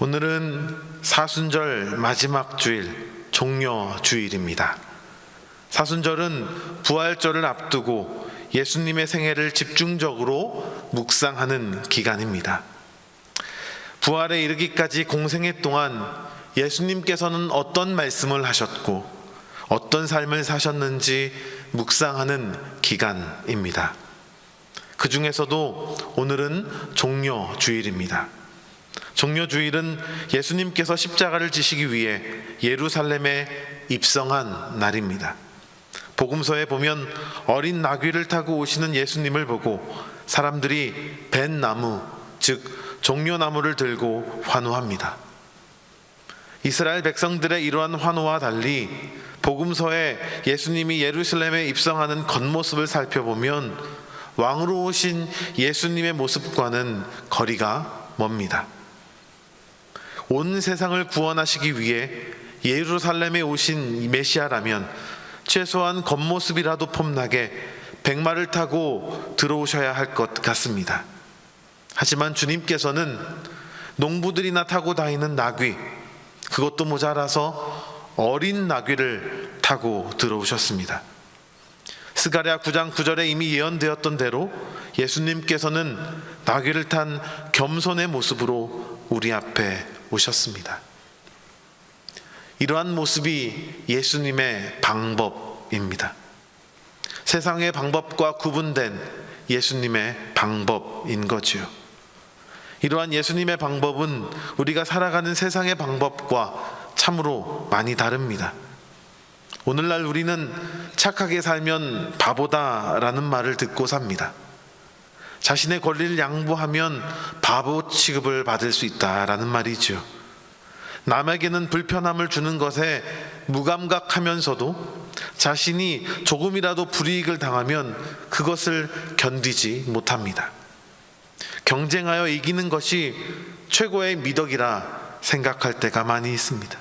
오늘은 사순절 마지막 주일 종려 주일입니다. 사순절은 부활절을 앞두고 예수님의 생애를 집중적으로 묵상하는 기간입니다. 부활에 이르기까지 공생애 동안 예수님께서는 어떤 말씀을 하셨고 어떤 삶을 사셨는지 묵상하는 기간입니다. 그 중에서도 오늘은 종려 주일입니다. 종려 주일은 예수님께서 십자가를 지시기 위해 예루살렘에 입성한 날입니다. 복음서에 보면 어린 나귀를 타고 오시는 예수님을 보고 사람들이 벤 나무, 즉 종려 나무를 들고 환호합니다. 이스라엘 백성들의 이러한 환호와 달리 복음서에 예수님이 예루살렘에 입성하는 겉모습을 살펴보면 왕으로 오신 예수님의 모습과는 거리가 멉니다. 온 세상을 구원하시기 위해 예루살렘에 오신 메시아라면 최소한 겉모습이라도 폼나게 백마를 타고 들어오셔야 할 것 같습니다. 하지만 주님께서는 농부들이나 타고 다니는 나귀, 그것도 모자라서 어린 나귀를 타고 들어오셨습니다. 스가랴 9장 9절에 이미 예언되었던 대로 예수님께서는 나귀를 탄 겸손의 모습으로 우리 앞에 오셨습니다. 이러한 모습이 예수님의 방법입니다. 세상의 방법과 구분된 예수님의 방법인 거지요. 이러한 예수님의 방법은 우리가 살아가는 세상의 방법과 참으로 많이 다릅니다. 오늘날 우리는 착하게 살면 바보다라는 말을 듣고 삽니다. 자신의 권리를 양보하면 바보 취급을 받을 수 있다라는 말이죠. 남에게는 불편함을 주는 것에 무감각하면서도 자신이 조금이라도 불이익을 당하면 그것을 견디지 못합니다. 경쟁하여 이기는 것이 최고의 미덕이라 생각할 때가 많이 있습니다.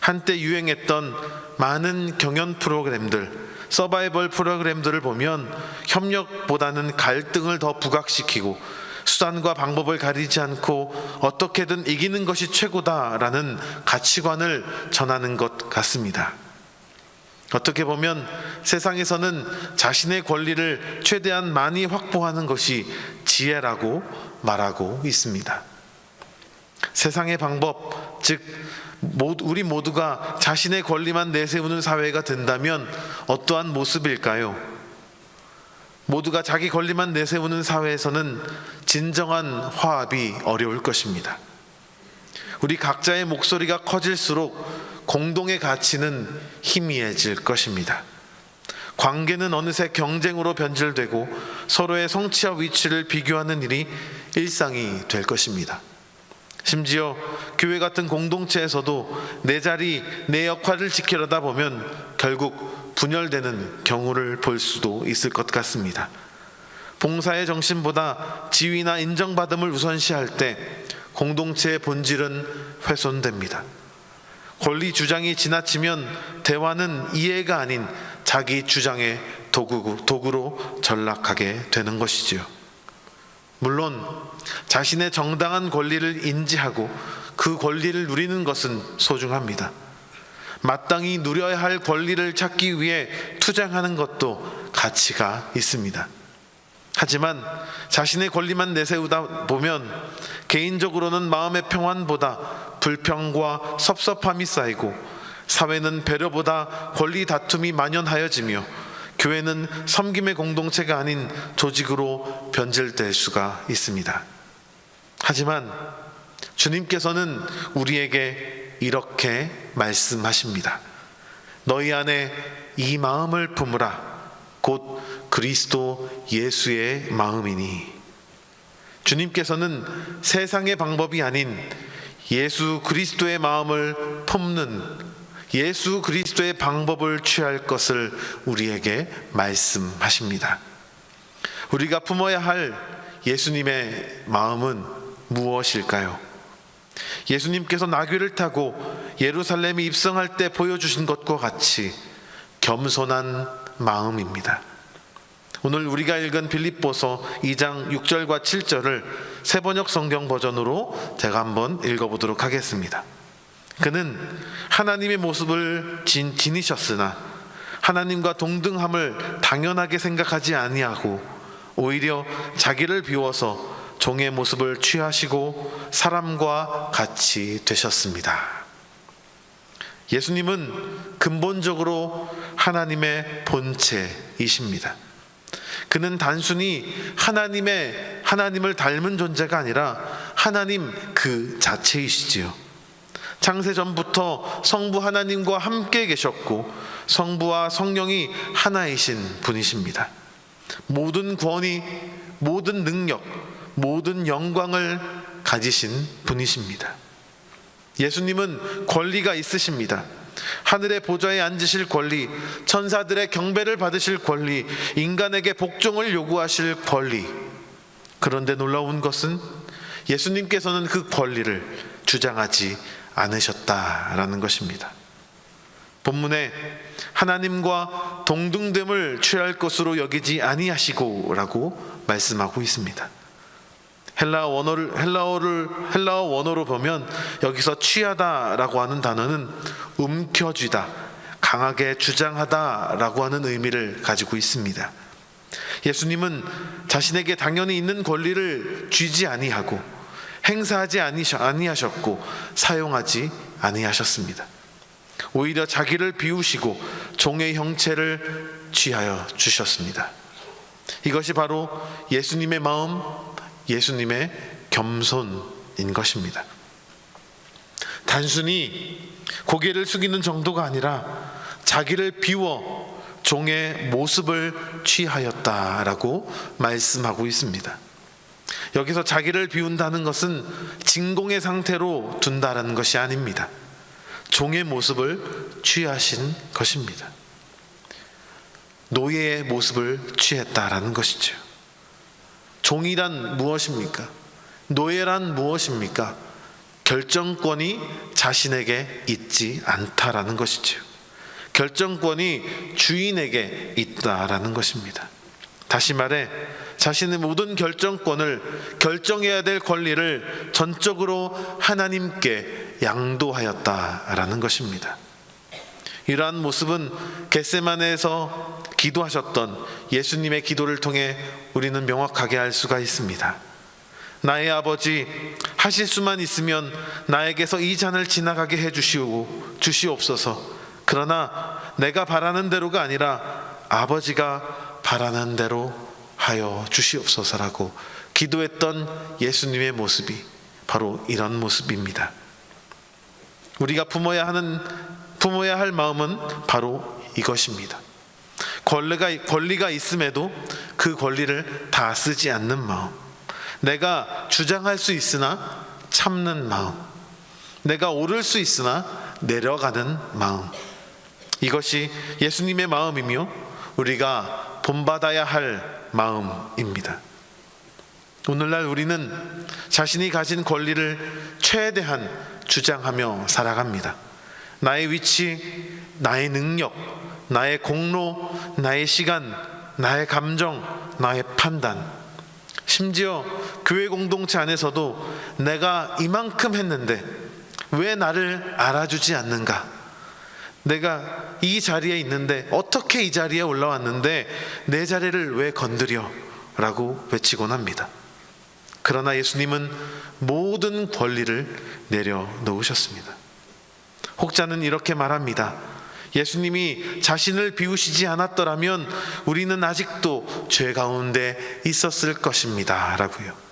한때 유행했던 많은 경연 프로그램들, 서바이벌 프로그램들을 보면 협력보다는 갈등을 더 부각시키고 수단과 방법을 가리지 않고 어떻게든 이기는 것이 최고다라는 가치관을 전하는 것 같습니다. 어떻게 보면 세상에서는 자신의 권리를 최대한 많이 확보하는 것이 지혜라고 말하고 있습니다. 세상의 방법, 즉, 우리 모두가 자신의 권리만 내세우는 사회가 된다면 어떠한 모습일까요? 모두가 자기 권리만 내세우는 사회에서는 진정한 화합이 어려울 것입니다. 우리 각자의 목소리가 커질수록 공동의 가치는 희미해질 것입니다. 관계는 어느새 경쟁으로 변질되고 서로의 성취와 위치를 비교하는 일이 일상이 될 것입니다. 심지어 교회 같은 공동체에서도 내 자리, 내 역할을 지키려다 보면 결국 분열되는 경우를 볼 수도 있을 것 같습니다. 봉사의 정신보다 지위나 인정받음을 우선시할 때 공동체의 본질은 훼손됩니다. 권리 주장이 지나치면 대화는 이해가 아닌 자기 주장의 도구, 도구로 전락하게 되는 것이지요. 물론 자신의 정당한 권리를 인지하고 그 권리를 누리는 것은 소중합니다. 마땅히 누려야 할 권리를 찾기 위해 투쟁하는 것도 가치가 있습니다. 하지만 자신의 권리만 내세우다 보면 개인적으로는 마음의 평안보다 불평과 섭섭함이 쌓이고 사회는 배려보다 권리 다툼이 만연하여지며 교회는 섬김의 공동체가 아닌 조직으로 변질될 수가 있습니다. 하지만 주님께서는 우리에게 이렇게 말씀하십니다. 너희 안에 이 마음을 품으라. 곧 그리스도 예수의 마음이니. 주님께서는 세상의 방법이 아닌 예수 그리스도의 마음을 품는 예수 그리스도의 방법을 취할 것을 우리에게 말씀하십니다. 우리가 품어야 할 예수님의 마음은 무엇일까요? 예수님께서 나귀를 타고 예루살렘에 입성할 때 보여주신 것과 같이 겸손한 마음입니다. 오늘 우리가 읽은 빌립보서 2장 6절과 7절을 세번역 성경 버전으로 제가 한번 읽어보도록 하겠습니다. 그는 하나님의 모습을 진, 지니셨으나 하나님과 동등함을 당연하게 생각하지 아니하고 오히려 자기를 비워서 종의 모습을 취하시고 사람과 같이 되셨습니다. 예수님은 근본적으로 하나님의 본체이십니다. 그는 단순히 하나님의 하나님을 닮은 존재가 아니라 하나님 그 자체이시지요. 창세 전부터 성부 하나님과 함께 계셨고 성부와 성령이 하나이신 분이십니다. 모든 권위, 모든 능력, 모든 영광을 가지신 분이십니다. 예수님은 권리가 있으십니다. 하늘의 보좌에 앉으실 권리, 천사들의 경배를 받으실 권리, 인간에게 복종을 요구하실 권리. 그런데 놀라운 것은 예수님께서는 그 권리를 주장하지 않으셨다라는 것입니다. 본문에 하나님과 동등됨을 취할 것으로 여기지 아니하시고라고 말씀하고 있습니다. 헬라어 원어를 헬라어를 헬라어 원어로 보면 여기서 취하다라고 하는 단어는 움켜쥐다, 강하게 주장하다라고 하는 의미를 가지고 있습니다. 예수님은 자신에게 당연히 있는 권리를 쥐지 아니하고 행사하지 아니하셨고 사용하지 아니하셨습니다. 오히려 자기를 비우시고 종의 형체를 취하여 주셨습니다. 이것이 바로 예수님의 마음, 예수님의 겸손인 것입니다. 단순히 고개를 숙이는 정도가 아니라 자기를 비워 종의 모습을 취하였다라고 말씀하고 있습니다. 여기서 자기를 비운다는 것은 진공의 상태로 둔다라는 것이 아닙니다. 종의 모습을 취하신 것입니다. 노예의 모습을 취했다라는 것이죠. 종이란 무엇입니까? 노예란 무엇입니까? 결정권이 자신에게 있지 않다라는 것이죠. 결정권이 주인에게 있다라는 것입니다. 다시 말해 자신의 모든 결정권을 결정해야 될 권리를 전적으로 하나님께 양도하였다라는 것입니다. 이러한 모습은 겟세마네에서 기도하셨던 예수님의 기도를 통해 우리는 명확하게 알 수가 있습니다. 나의 아버지 하실 수만 있으면 나에게서 이 잔을 지나가게 해 주시오 주시옵소서. 그러나 내가 바라는 대로가 아니라 아버지가 바라는 대로 하여 주시옵소서라고 기도했던 예수님의 모습이 바로 이런 모습입니다. 우리가 품어야 하는 품어야 할 마음은 바로 이것입니다. 권리가 권리가 있음에도 그 권리를 다 쓰지 않는 마음. 내가 주장할 수 있으나 참는 마음. 내가 오를 수 있으나 내려가는 마음. 이것이 예수님의 마음이며 우리가 본받아야 할 마음입니다. 오늘날 우리는 자신이 가진 권리를 최대한 주장하며 살아갑니다. 나의 위치, 나의 능력, 나의 공로, 나의 시간, 나의 감정, 나의 판단. 심지어 교회 공동체 안에서도 내가 이만큼 했는데 왜 나를 알아주지 않는가? 내가 이 자리에 있는데 어떻게 이 자리에 올라왔는데 내 자리를 왜 건드려? 라고 외치곤 합니다. 그러나 예수님은 모든 권리를 내려놓으셨습니다. 혹자는 이렇게 말합니다. 예수님이 자신을 비우시지 않았더라면 우리는 아직도 죄 가운데 있었을 것입니다. 라고요.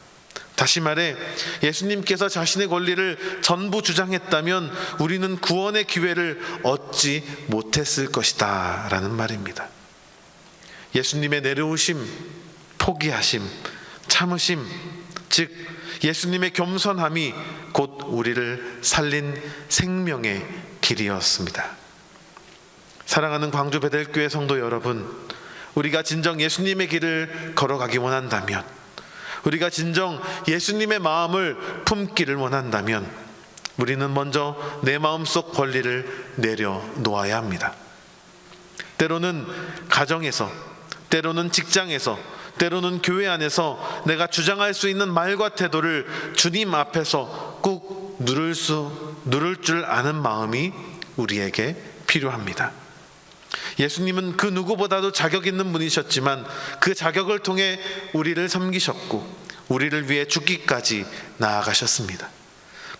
다시 말해 예수님께서 자신의 권리를 전부 주장했다면 우리는 구원의 기회를 얻지 못했을 것이다. 라는 말입니다. 예수님의 내려오심, 포기하심, 참으심, 즉 예수님의 겸손함이 곧 우리를 살린 생명의 길이었습니다. 사랑하는 광주 베델교회 성도 여러분, 우리가 진정 예수님의 길을 걸어가기 원한다면, 우리가 진정 예수님의 마음을 품기를 원한다면, 우리는 먼저 내 마음속 권리를 내려놓아야 합니다. 때로는 가정에서 때로는 직장에서, 때로는 교회 안에서 내가 주장할 수 있는 말과 태도를 주님 앞에서 꾹 누를 수, 누를 줄 아는 마음이 우리에게 필요합니다. 예수님은 그 누구보다도 자격 있는 분이셨지만 그 자격을 통해 우리를 섬기셨고 우리를 위해 죽기까지 나아가셨습니다.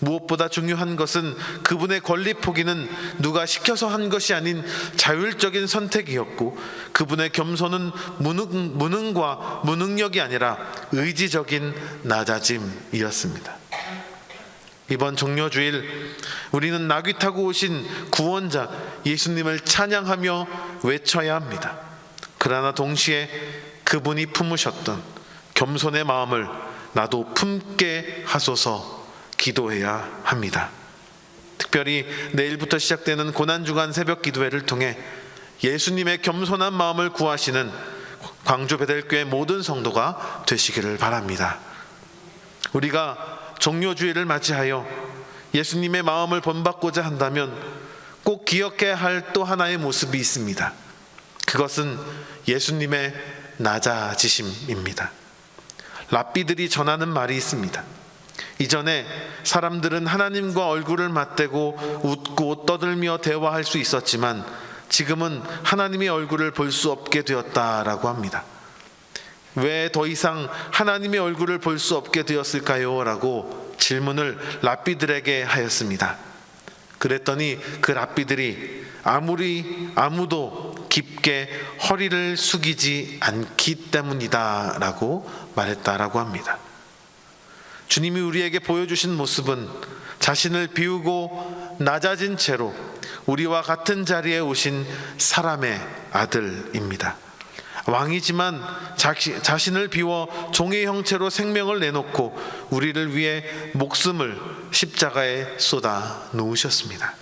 무엇보다 중요한 것은 그분의 권리 포기는 누가 시켜서 한 것이 아닌 자율적인 선택이었고 그분의 겸손은 무능, 무능과 무능력이 아니라 의지적인 낮아짐이었습니다. 이번 종료주일 우리는 나귀 타고 오신 구원자 예수님을 찬양하며 외쳐야 합니다. 그러나 동시에 그분이 품으셨던 겸손의 마음을 나도 품게 하소서 기도해야 합니다. 특별히 내일부터 시작되는 고난주간 새벽 기도회를 통해 예수님의 겸손한 마음을 구하시는 광주 베델교회 모든 성도가 되시기를 바랍니다. 우리가 종료주의를 맞이하여 예수님의 마음을 본받고자 한다면 꼭 기억해야 할 또 하나의 모습이 있습니다. 그것은 예수님의 낮아지심입니다. 랍비들이 전하는 말이 있습니다. 이전에 사람들은 하나님과 얼굴을 맞대고 웃고 떠들며 대화할 수 있었지만 지금은 하나님의 얼굴을 볼 수 없게 되었다라고 합니다. 왜 더 이상 하나님의 얼굴을 볼 수 없게 되었을까요? 라고 질문을 랍비들에게 하였습니다. 그랬더니 그 랍비들이 아무리 아무도 깊게 허리를 숙이지 않기 때문이다 라고 말했다라고 합니다. 주님이 우리에게 보여주신 모습은 자신을 비우고 낮아진 채로 우리와 같은 자리에 오신 사람의 아들입니다. 왕이지만 자시, 자신을 비워 종의 형체로 생명을 내놓고 우리를 위해 목숨을 십자가에 쏟아 놓으셨습니다.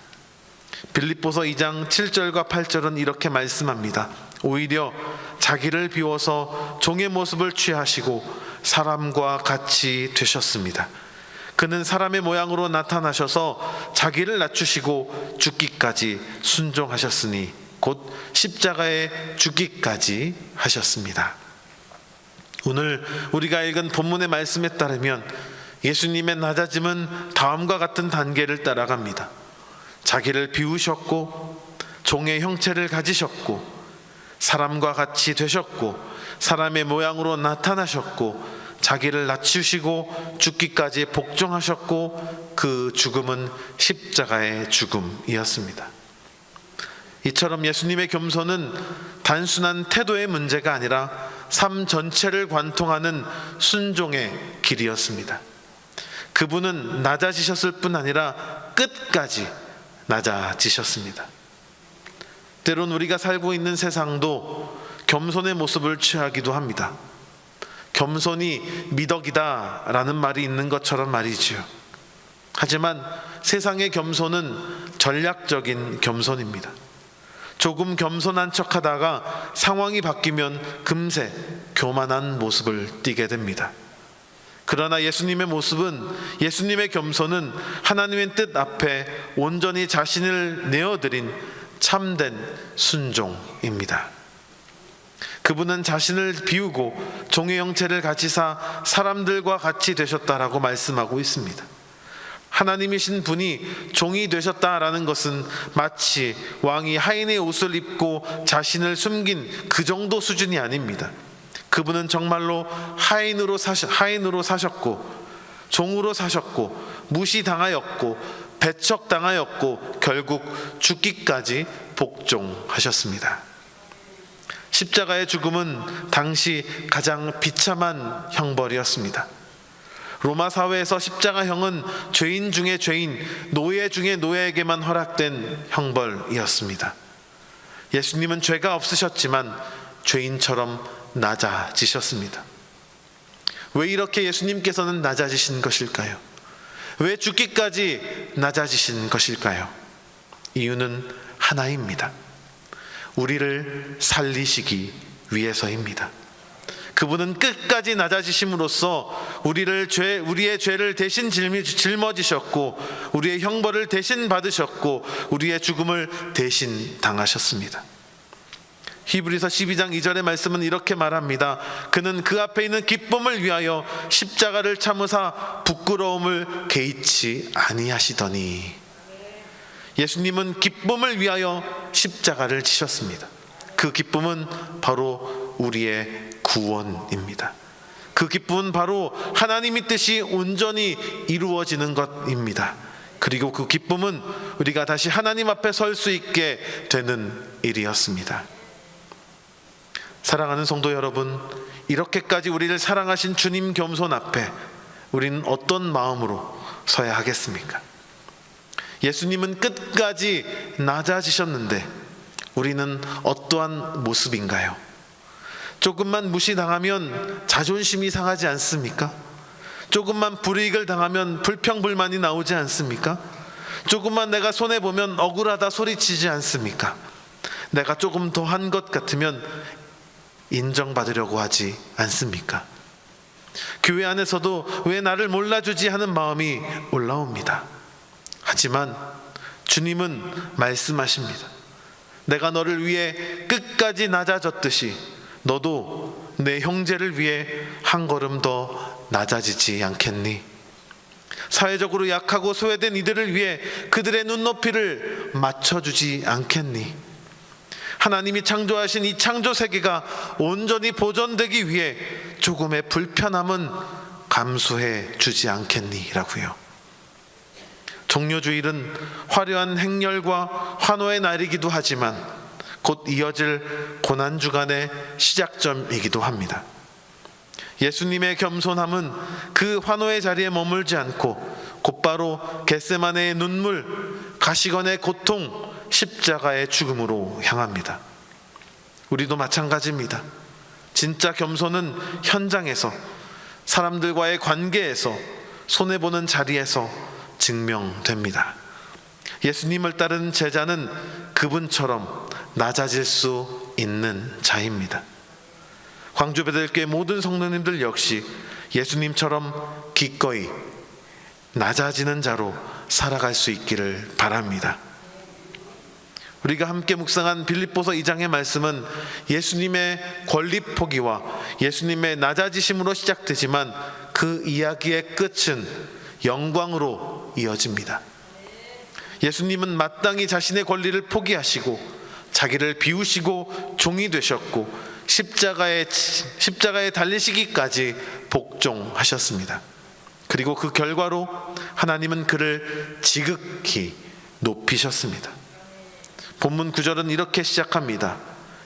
빌립보서 2장 7절과 8절은 이렇게 말씀합니다. 오히려 자기를 비워서 종의 모습을 취하시고 사람과 같이 되셨습니다. 그는 사람의 모양으로 나타나셔서 자기를 낮추시고 죽기까지 순종하셨으니 곧 십자가에 죽기까지 하셨습니다. 오늘 우리가 읽은 본문의 말씀에 따르면 예수님의 낮아짐은 다음과 같은 단계를 따라갑니다. 자기를 비우셨고 종의 형체를 가지셨고 사람과 같이 되셨고 사람의 모양으로 나타나셨고 자기를 낮추시고 죽기까지 복종하셨고 그 죽음은 십자가의 죽음이었습니다. 이처럼 예수님의 겸손은 단순한 태도의 문제가 아니라 삶 전체를 관통하는 순종의 길이었습니다. 그분은 낮아지셨을 뿐 아니라 끝까지 낮아지셨습니다. 때론 우리가 살고 있는 세상도 겸손의 모습을 취하기도 합니다. 겸손이 미덕이다 라는 말이 있는 것처럼 말이지요. 하지만 세상의 겸손은 전략적인 겸손입니다. 조금 겸손한 척 하다가 상황이 바뀌면 금세 교만한 모습을 띠게 됩니다. 그러나 예수님의 모습은 예수님의 겸손은 하나님의 뜻 앞에 온전히 자신을 내어드린 참된 순종입니다. 그분은 자신을 비우고 종의 형체를 가지사 사람들과 같이 되셨다라고 말씀하고 있습니다. 하나님이신 분이 종이 되셨다라는 것은 마치 왕이 하인의 옷을 입고 자신을 숨긴 그 정도 수준이 아닙니다. 그분은 정말로 하인으로 사셨, 하인으로 사셨고 종으로 사셨고 무시당하였고 배척당하였고 결국 죽기까지 복종하셨습니다. 십자가의 죽음은 당시 가장 비참한 형벌이었습니다. 로마 사회에서 십자가형은 죄인 중에 죄인, 노예 중에 노예에게만 허락된 형벌이었습니다. 예수님은 죄가 없으셨지만 죄인처럼 낮아지셨습니다. 왜 이렇게 예수님께서는 낮아지신 것일까요? 왜 죽기까지 낮아지신 것일까요? 이유는 하나입니다. 우리를 살리시기 위해서입니다. 그분은 끝까지 낮아지심으로써 우리를 죄, 우리의 죄를 대신 짊어지셨고, 우리의 형벌을 대신 받으셨고, 우리의 죽음을 대신 당하셨습니다. 히브리서 12장 2절의 말씀은 이렇게 말합니다. 그는 그 앞에 있는 기쁨을 위하여 십자가를 참으사 부끄러움을 개의치 아니하시더니 예수님은 기쁨을 위하여 십자가를 지셨습니다. 그 기쁨은 바로 우리의 구원입니다. 그 기쁨은 바로 하나님의 뜻이 온전히 이루어지는 것입니다. 그리고 그 기쁨은 우리가 다시 하나님 앞에 설 수 있게 되는 일이었습니다. 사랑하는 성도 여러분, 이렇게까지 우리를 사랑하신 주님 겸손 앞에 우리는 어떤 마음으로 서야 하겠습니까? 예수님은 끝까지 낮아지셨는데 우리는 어떠한 모습인가요? 조금만 무시당하면 자존심이 상하지 않습니까? 조금만 불이익을 당하면 불평불만이 나오지 않습니까? 조금만 내가 손해 보면 억울하다 소리치지 않습니까? 내가 조금 더 한 것 같으면 인정받으려고 하지 않습니까? 교회 안에서도 왜 나를 몰라주지 하는 마음이 올라옵니다. 하지만 주님은 말씀하십니다. 내가 너를 위해 끝까지 낮아졌듯이 너도 내 형제를 위해 한 걸음 더 낮아지지 않겠니? 사회적으로 약하고 소외된 이들을 위해 그들의 눈높이를 맞춰주지 않겠니? 하나님이 창조하신 이 창조 세계가 온전히 보존되기 위해 조금의 불편함은 감수해 주지 않겠니라고요. 종료주일은 화려한 행렬과 환호의 날이기도 하지만 곧 이어질 고난 주간의 시작점이기도 합니다. 예수님의 겸손함은 그 환호의 자리에 머물지 않고 곧바로 겟세마네의 눈물, 가시건의 고통, 십자가의 죽음으로 향합니다. 우리도 마찬가지입니다. 진짜 겸손은 현장에서 사람들과의 관계에서 손해 보는 자리에서 증명됩니다. 예수님을 따르는 제자는 그분처럼 낮아질 수 있는 자입니다. 광주 베델교회 모든 성도님들 역시 예수님처럼 기꺼이 낮아지는 자로 살아갈 수 있기를 바랍니다. 우리가 함께 묵상한 빌립보서 2장의 말씀은 예수님의 권리 포기와 예수님의 낮아지심으로 시작되지만 그 이야기의 끝은 영광으로 이어집니다. 예수님은 마땅히 자신의 권리를 포기하시고 자기를 비우시고 종이 되셨고 십자가에 십자가에 달리시기까지 복종하셨습니다. 그리고 그 결과로 하나님은 그를 지극히 높이셨습니다. 본문 구절은 이렇게 시작합니다.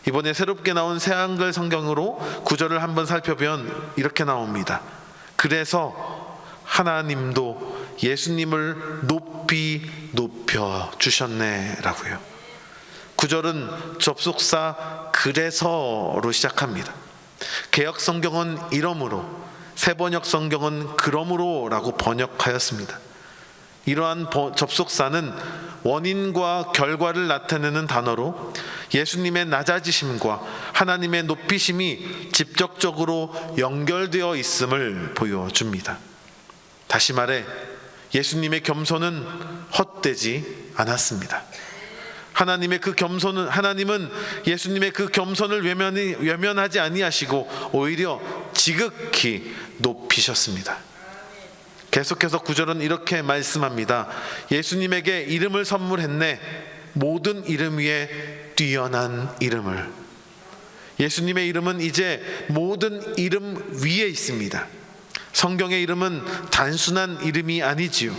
이번에 새롭게 나온 새 한글 성경으로 구절을 한번 살펴보면 이렇게 나옵니다. 그래서 하나님도 예수님을 높이 높여 주셨네라고요. 구절은 접속사 그래서로 시작합니다. 개혁 성경은 이러므로 세번역 성경은 그러므로라고 번역하였습니다. 이러한 접속사는 원인과 결과를 나타내는 단어로 예수님의 낮아지심과 하나님의 높이심이 직접적으로 연결되어 있음을 보여줍니다. 다시 말해 예수님의 겸손은 헛되지 않았습니다. 하나님의 그 겸손은 하나님은 예수님의 그 겸손을 외면이, 외면하지 아니하시고 오히려 지극히 높이셨습니다. 계속해서 구절은 이렇게 말씀합니다. 예수님에게 이름을 선물했네. 모든 이름 위에 뛰어난 이름을. 예수님의 이름은 이제 모든 이름 위에 있습니다. 성경의 이름은 단순한 이름이 아니지요.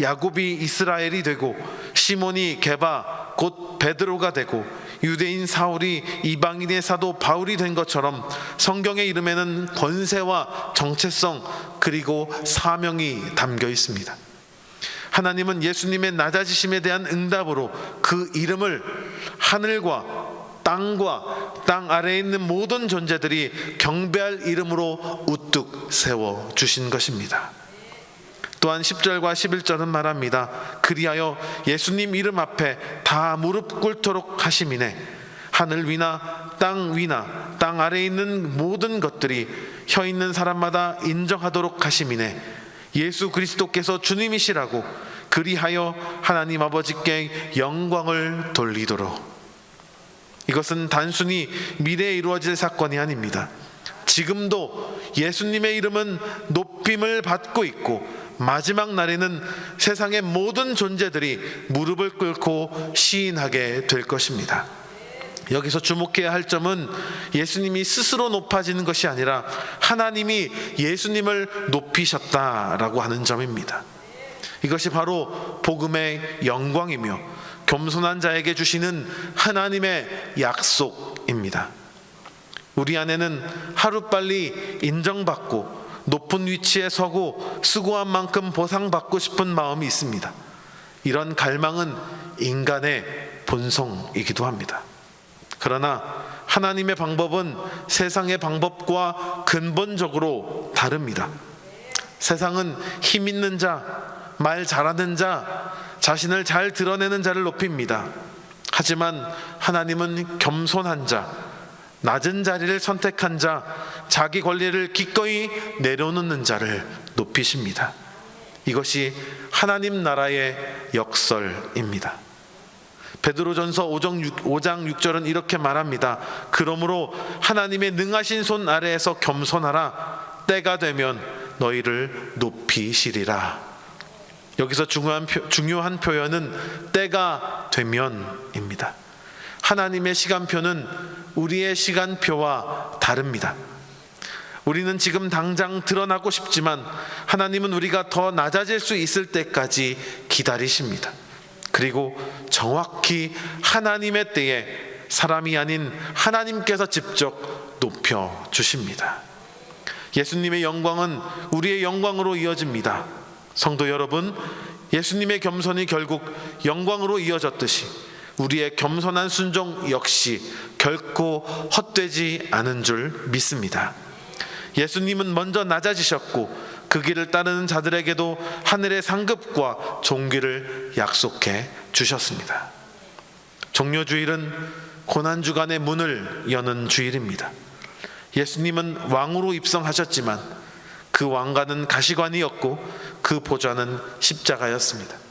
야곱이 이스라엘이 되고 시몬이 게바 곧 베드로가 되고 유대인 사울이 이방인의 사도 바울이 된 것처럼 성경의 이름에는 권세와 정체성 그리고 사명이 담겨 있습니다. 하나님은 예수님의 낮아지심에 대한 응답으로 그 이름을 하늘과 땅과 땅 아래에 있는 모든 존재들이 경배할 이름으로 우뚝 세워 주신 것입니다. 또한 10절과 11절은 말합니다. 그리하여 예수님 이름 앞에 다 무릎 꿇도록 하심이네. 하늘 위나 땅 위나 땅 아래에 있는 모든 것들이 혀 있는 사람마다 인정하도록 하심이네. 예수 그리스도께서 주님이시라고 그리하여 하나님 아버지께 영광을 돌리도록 이것은 단순히 미래에 이루어질 사건이 아닙니다. 지금도 예수님의 이름은 높임을 받고 있고 마지막 날에는 세상의 모든 존재들이 무릎을 꿇고 시인하게 될 것입니다. 여기서 주목해야 할 점은 예수님이 스스로 높아지는 것이 아니라 하나님이 예수님을 높이셨다라고 하는 점입니다. 이것이 바로 복음의 영광이며 겸손한 자에게 주시는 하나님의 약속입니다. 우리 안에는 하루빨리 인정받고 높은 위치에 서고 수고한 만큼 보상받고 싶은 마음이 있습니다. 이런 갈망은 인간의 본성이기도 합니다. 그러나 하나님의 방법은 세상의 방법과 근본적으로 다릅니다. 세상은 힘 있는 자, 말 잘하는 자, 자신을 잘 드러내는 자를 높입니다. 하지만 하나님은 겸손한 자, 낮은 자리를 선택한 자, 자기 권리를 기꺼이 내려놓는 자를 높이십니다. 이것이 하나님 나라의 역설입니다. 베드로전서 5장 6절은 이렇게 말합니다. 그러므로 하나님의 능하신 손 아래에서 겸손하라. 때가 되면 너희를 높이시리라. 여기서 중요한, 표, 중요한 표현은 때가 되면입니다. 하나님의 시간표는 우리의 시간표와 다릅니다. 우리는 지금 당장 드러나고 싶지만 하나님은 우리가 더 낮아질 수 있을 때까지 기다리십니다. 그리고 정확히 하나님의 때에 사람이 아닌 하나님께서 직접 높여 주십니다. 예수님의 영광은 우리의 영광으로 이어집니다. 성도 여러분, 예수님의 겸손이 결국 영광으로 이어졌듯이 우리의 겸손한 순종 역시 결코 헛되지 않은 줄 믿습니다. 예수님은 먼저 낮아지셨고 그 길을 따르는 자들에게도 하늘의 상급과 종기를 약속해 주셨습니다. 종료주일은 고난 주간의 문을 여는 주일입니다. 예수님은 왕으로 입성하셨지만 그 왕관은 가시관이었고 그 보좌는 십자가였습니다.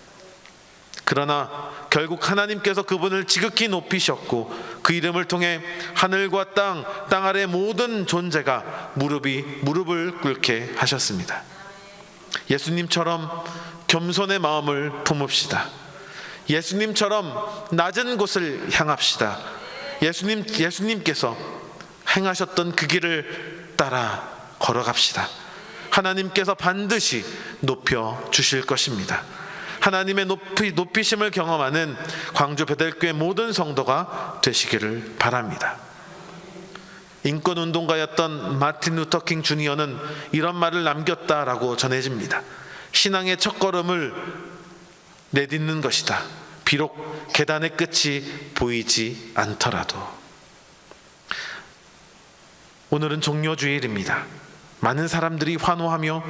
그러나 결국 하나님께서 그분을 지극히 높이셨고 그 이름을 통해 하늘과 땅, 땅 아래 모든 존재가 무릎이 무릎을 꿇게 하셨습니다. 예수님처럼 겸손의 마음을 품읍시다. 예수님처럼 낮은 곳을 향합시다. 예수님 예수님께서 행하셨던 그 길을 따라 걸어갑시다. 하나님께서 반드시 높여 주실 것입니다. 하나님의 높이, 높이심을 경험하는 광주 베델교회 모든 성도가 되시기를 바랍니다. 인권 운동가였던 마틴 루터킹 주니어는 이런 말을 남겼다라고 전해집니다. 신앙의 첫걸음을 내딛는 것이다. 비록 계단의 끝이 보이지 않더라도. 오늘은 종료주일입니다. 많은 사람들이 환호하며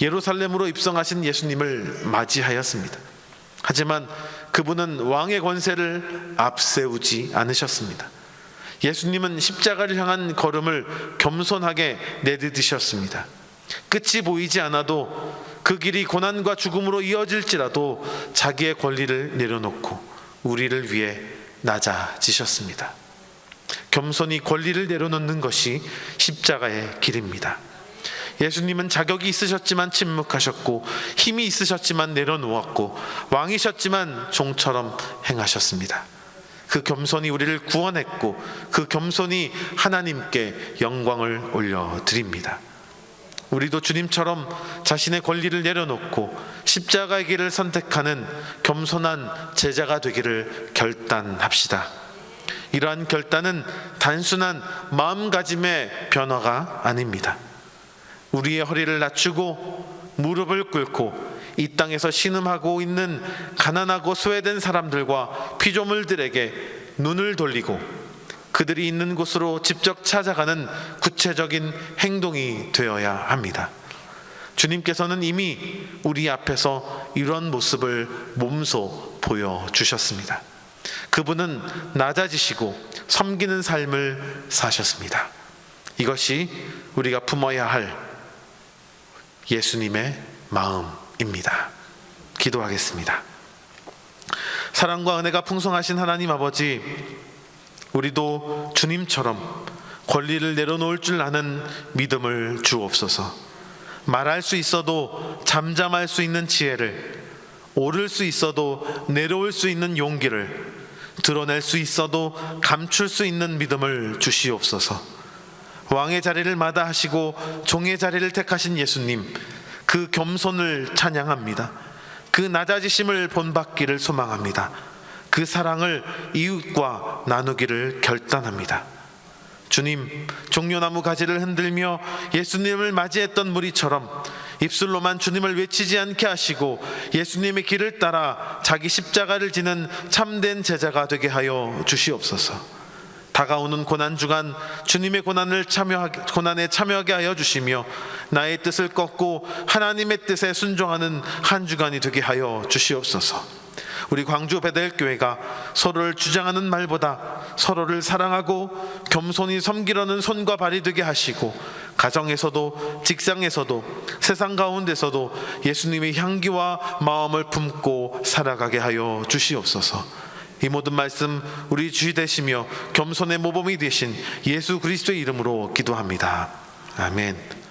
예루살렘으로 입성하신 예수님을 맞이하였습니다. 하지만 그분은 왕의 권세를 앞세우지 않으셨습니다. 예수님은 십자가를 향한 걸음을 겸손하게 내딛으셨습니다. 끝이 보이지 않아도 그 길이 고난과 죽음으로 이어질지라도 자기의 권리를 내려놓고 우리를 위해 낮아지셨습니다. 겸손히 권리를 내려놓는 것이 십자가의 길입니다. 예수님은 자격이 있으셨지만 침묵하셨고 힘이 있으셨지만 내려놓았고 왕이셨지만 종처럼 행하셨습니다. 그 겸손이 우리를 구원했고 그 겸손이 하나님께 영광을 올려 드립니다. 우리도 주님처럼 자신의 권리를 내려놓고 십자가의 길을 선택하는 겸손한 제자가 되기를 결단합시다. 이러한 결단은 단순한 마음가짐의 변화가 아닙니다. 우리의 허리를 낮추고 무릎을 꿇고 이 땅에서 신음하고 있는 가난하고 소외된 사람들과 피조물들에게 눈을 돌리고 그들이 있는 곳으로 직접 찾아가는 구체적인 행동이 되어야 합니다. 주님께서는 이미 우리 앞에서 이런 모습을 몸소 보여주셨습니다. 그분은 낮아지시고 섬기는 삶을 사셨습니다. 이것이 우리가 품어야 할 예수님의 마음입니다. 기도하겠습니다. 사랑과 은혜가 풍성하신 하나님 아버지, 우리도 주님처럼 권리를 내려놓을 줄 아는 믿음을 주옵소서. 말할 수 있어도 잠잠할 수 있는 지혜를, 오를 수 있어도 내려올 수 있는 용기를, 드러낼 수 있어도 감출 수 있는 믿음을 주시옵소서. 왕의 자리를 마다하시고 종의 자리를 택하신 예수님, 그 겸손을 찬양합니다. 그 낮아지심을 본받기를 소망합니다. 그 사랑을 이웃과 나누기를 결단합니다. 주님, 종려나무 가지를 흔들며 예수님을 맞이했던 무리처럼 입술로만 주님을 외치지 않게 하시고 예수님의 길을 따라 자기 십자가를 지는 참된 제자가 되게 하여 주시옵소서. 다가오는 고난 주간 주님의 고난을 참여하게, 고난에 참여하게 하여 주시며 나의 뜻을 꺾고 하나님의 뜻에 순종하는 한 주간이 되게 하여 주시옵소서. 우리 광주 베델 교회가 서로를 주장하는 말보다 서로를 사랑하고 겸손히 섬기려는 손과 발이 되게 하시고 가정에서도 직장에서도 세상 가운데서도 예수님의 향기와 마음을 품고 살아가게 하여 주시옵소서. 이 모든 말씀 우리 주이 되시며 겸손의 모범이 되신 예수 그리스도의 이름으로 기도합니다. 아멘.